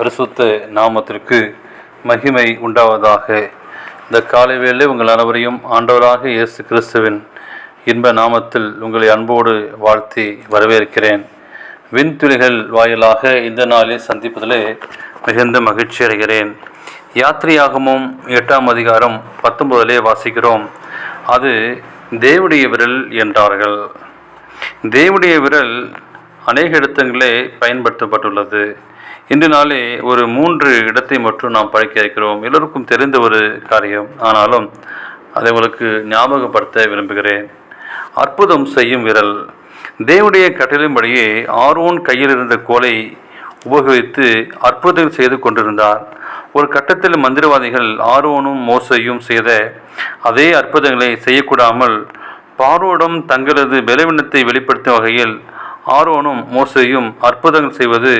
பரிசுத்த நாமத்திற்கு மகிமை உண்டாவதாக. இந்த காலை வேளை உங்கள் அனைவரையும் ஆண்டவராக இயேசு கிறிஸ்துவின் இன்ப நாமத்தில் உங்களை அன்போடு வாழ்த்தி வரவேற்கிறேன். விண்துளிகள் வாயிலாக இந்த நாளில் சந்திப்பதிலே மிகுந்த மகிழ்ச்சி அடைகிறேன். யாத்திரையாகமும் எட்டாம் அதிகாரம் பத்தொன்பதிலே வாசிக்கிறோம். அது தேவடைய விரல் என்றார்கள். தேவடைய விரல் அநேக இடத்தங்களே பயன்படுத்தப்பட்டுள்ளது. இன்று நாளே ஒரு மூன்று இடத்தை மட்டும் நாம் பழக்க இருக்கிறோம். எல்லோருக்கும் தெரிந்த ஒரு காரியம். ஆனாலும் அதை உங்களுக்கு ஞாபகப்படுத்த விரும்புகிறேன். அற்புதம் செய்யும் விரல். தேவனுடைய கட்டளையின்படியே ஆர்வோன் கையில் இருந்த கோலை உபயோகித்து அற்புதங்கள் செய்து கொண்டிருந்தார். ஒரு கட்டத்தில் மந்திரவாதிகள் ஆரோனும் மோசையும் செய்த அதே அற்புதங்களை செய்யக்கூடாமல் பார்வோடும் தங்களது பலவீனத்தை வெளிப்படுத்தும் வகையில் ஆரோனும் மோசையும் அற்புதங்கள் செய்வது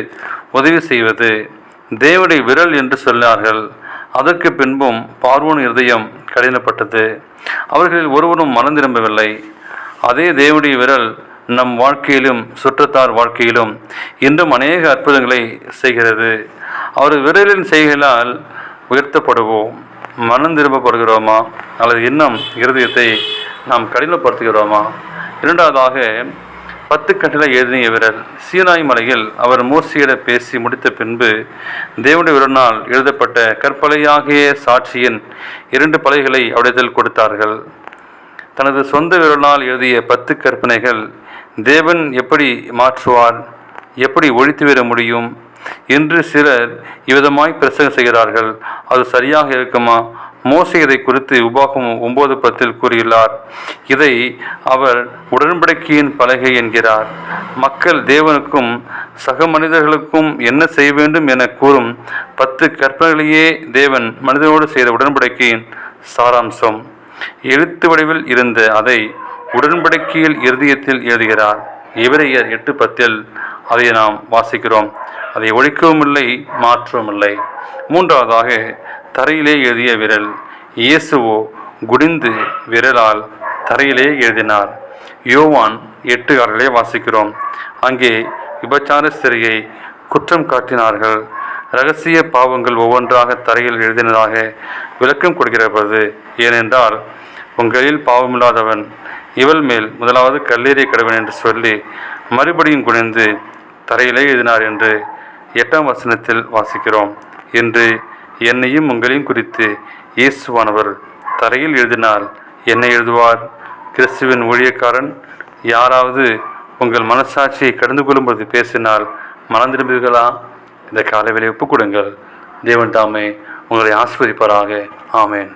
உதவி செய்வது. தேவடைய விரல் என்று சொன்னார்கள். அதற்கு பின்பும் பார்வோன் இருதயம் கடினப்பட்டது. அவர்களில் ஒருவரும் மனம் திரும்பவில்லை. அதே தேவடைய விரல் நம் வாழ்க்கையிலும் சுற்றத்தார் வாழ்க்கையிலும் இன்றும் அநேக அற்புதங்களை செய்கிறது. அவர் விரலின் செய்களால் உயர்த்தப்படுவோம். மனம் திரும்பப்படுகிறோமா? அல்லது இன்னும் இருதயத்தை நாம் கடினப்படுத்துகிறோமா? இரண்டாவதாக பத்து கட்டளை எழுதிய விரல் சீனாய் மலையில் அவர் மூசியிட பேசி முடித்த பின்பு தேவனுடைய விரனால் எழுதப்பட்ட கற்பலையாகிய சாட்சியின் இரண்டு பலைகளை அவரிடத்தில் கொடுத்தார்கள். தனது சொந்த விரலால் எழுதிய பத்து கற்பனைகள் தேவன் எப்படி மாற்றுவார் எப்படி ஒழித்துவிட முடியும் என்று சிலர் இவ்விதமாய் பிரசங்கம் செய்கிறார்கள். அது சரியாக இருக்குமா? மோசை இதை குறித்து உபாகம் ஒன்பது பத்தில் கூறியுள்ளார். இதை அவர் உடன்படிக்கையின் பலகை என்கிறார். மக்கள் தேவனுக்கும் சக மனிதர்களுக்கும் என்ன செய்ய வேண்டும் என கூறும் பத்து கற்பனைகளையே தேவன் மனிதனோடு செய்த உடன்படிக்கையின் சாராம்சம். எழுத்து வடிவில் இருந்த அதை உடன்படிக்கையில் இறுதியத்தில் எழுதுகிறார். இவரையர் எட்டு பத்தில் அதை நாம் வாசிக்கிறோம். அதை ஒழிக்கவும் இல்லை மாற்றவும் இல்லை மூன்றாவதாக தரையிலே எழுதிய விரல். இயேசுவோ குடிந்து விரலால் தரையிலே எழுதினார். யோவான் எட்டு ஆறிலே வாசிக்கிறோம். அங்கே விபச்சார சிறையை குற்றம் காட்டினார்கள். ரகசிய பாவங்கள் ஒவ்வொன்றாக தரையில் எழுதினதாக விளக்கம் கொடுக்கிறது ஏனென்றால் உங்களில் பாவமில்லாதவன் இவள் மேல் முதலாவது கல்லீரை கடவன் என்று சொல்லி மறுபடியும் குனிந்து தரையிலே எழுதினார் என்று எட்டாம் வசனத்தில் வாசிக்கிறோம். என்று என்னையும் உங்களையும் குறித்து இயேசுவானவர் தரையில் எழுதினால் என்ன எழுதுவார். கிறிஸ்துவின் ஊழியக்காரன் யாராவது உங்கள் மனசாட்சியை கடந்து கொள்ளும்போது பேசினால் மனம் திரும்புவீர்களா இந்த காலை வேலை ஒப்புக் கொடுங்கள். தேவன் தாமே உங்களை ஆஸ்வதிப்பாராக ஆமேன்.